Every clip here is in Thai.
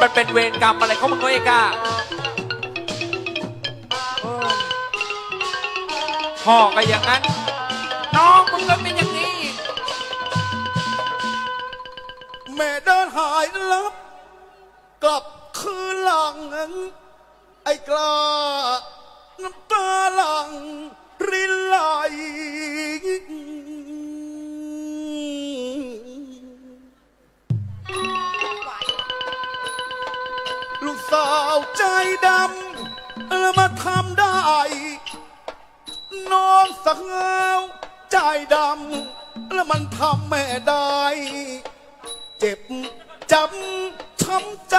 มันเป็นเวรกรรมอะไรของมึงวะไอ้กาโอ้ยพ่อก็อย่างนั้น น้องมึงก็เป็นอย่างนี้ แม่เดินหายลับ กลับคืนหลัง ไอ้กล้า สาวใจดำเออมาทำได้ น้องสาวใจดำแล้วมันทำแม่ได้ เจ็บจำช้ำใจ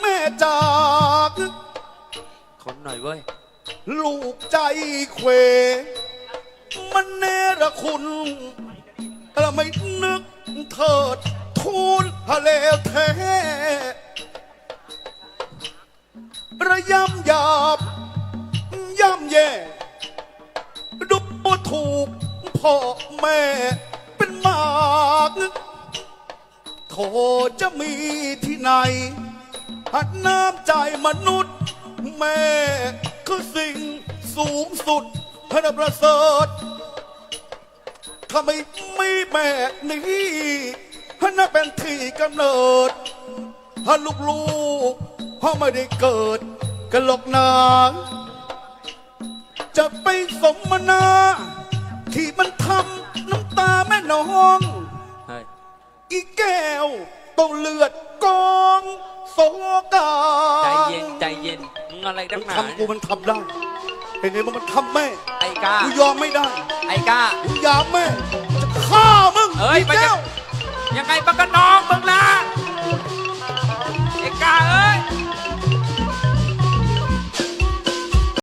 แม่จากคนหน่อยเว้ย ลูกใจเควมันเนรคุณเราไม่นึกเถิดทูลทะเลแท้ ย่ำหยาบ ย่ำแย่ ดูถูกพ่อแม่เป็นมากโทจะมีที่ไหนหัดน้ำใจมนุษย์ แม่คือสิ่งสูงสุดพระประเสริฐถ้าไม่ไมีแม่นี้ฮันน่ะเป็นที่กำเนิดถ้าลูกๆพ่อไม่ได้เกิด กันหรอกนาจะไปสมนา ที่มันทำน้ำตาแม่น้อง เฮ้ยอีแก้วต้องเลือดกองโสกาใจเย็นใจเย็นมึงอะไรนัมักนหนาทำกูมันทำได้เห็นไหมว่ามันทำแม่ไอ้กากูยอมไม่ได้ไอ้กากูอยากแม่จะฆ่ามึงเอ้ยอีไปแก้กัวนยังไงมันก็น้องมึงละ